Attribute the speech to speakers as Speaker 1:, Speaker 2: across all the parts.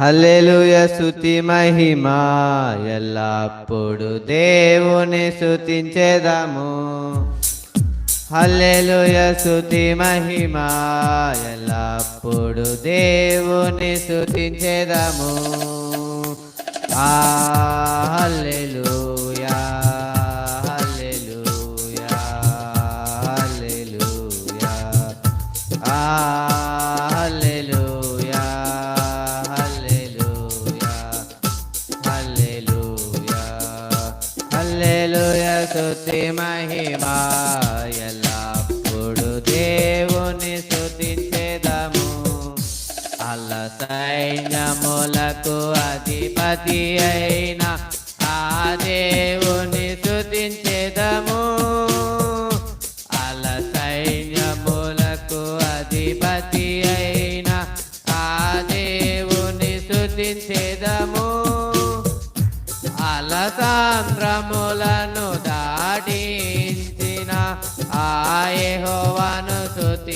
Speaker 1: హల్లెలూయ స్తుతి మహిమా ఎల్లప్పుడు దేవుని స్తుతించేదము. హల్లెలూయ స్తుతి మహిమా ఎల్లప్పుడు దేవుని స్తుతించేదము. ఆ హల్లెలూయా. హల్లెలూయా స్తుతి మహిమ ఎల్లప్పుడు దేవుని స్తుతించేదము. అల్ల సైన్యములకు అధిపతి అయిన ఆ దేవుని స్తుతి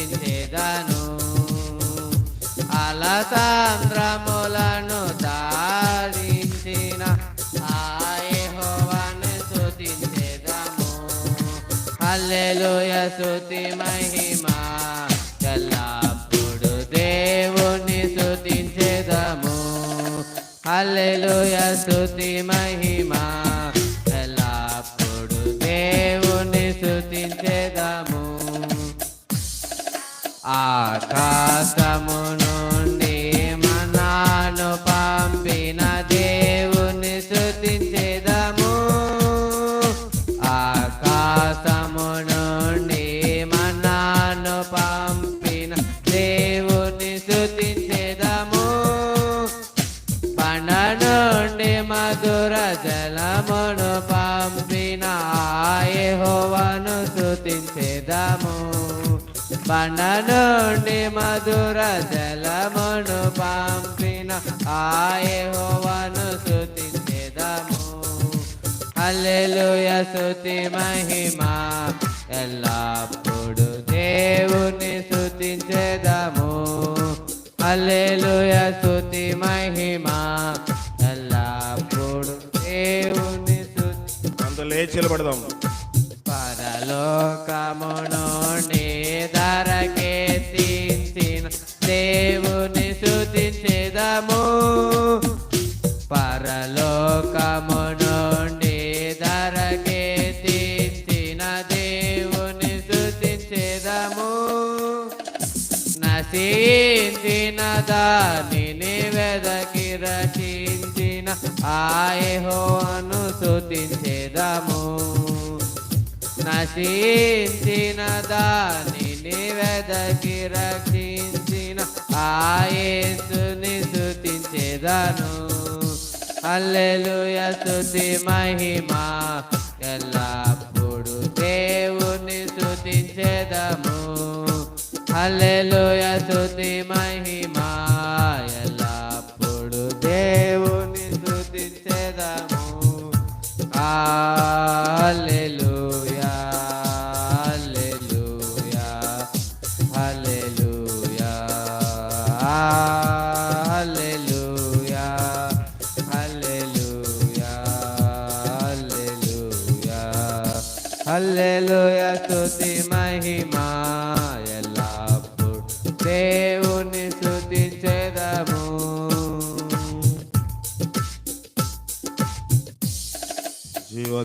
Speaker 1: స్తుతించేదను అలసాంద్రములను దాటించిన ఆయహోవను స్తుతించేదము. అల్లెలుయ స్తుతి మహిమ ఎల్లప్పుడు దేవుని స్తుతించేదము. అల్లెలుయ స్తుతి మహిమా ఆకాశము నుండి మనాను పంపిన దేవుని శృతించేదము ఆకాశము నుండి మనాను పంపిన దేవుని శృతించేదము పన నుండి మధుర జలమును పంపిన ఆయహోవను శృతించేదము పన నుండి మధుర జలమును పంపిన ఆయహోవను స్తుతించేదము. హల్లెలూయ స్తుతి మహిమ. ఎల్లప్పుడు దేవుని స్తుతించేదము. హల్లెలూయ స్తుతి మహిమ. ఎల్లప్పుడు దేవుని స్తుతి
Speaker 2: అంత లేచి నిలబడదాం.
Speaker 1: పరలోకము పరలోకము నుండి ధరకెత్తించిన దేవుని స్తుతించేదము. నశించిన దానిని వెదకి రచించిన ఆయహోను స్తుతించేదము. నశించిన దానిని వెదకి రక్షించిన ఆయేసుని స్తుతించేదను. హల్లెలూయ స్తుతి మహిమ. ఎల్లప్పుడు దేవుని స్తుతించేదము. హల్లెలూయ స్తుతి మహిమ. ఎల్లప్పుడు దేవుని స్తుతించేదము. హల్లెలూయా. హల్లెలూయా స్తుతి మహిమా.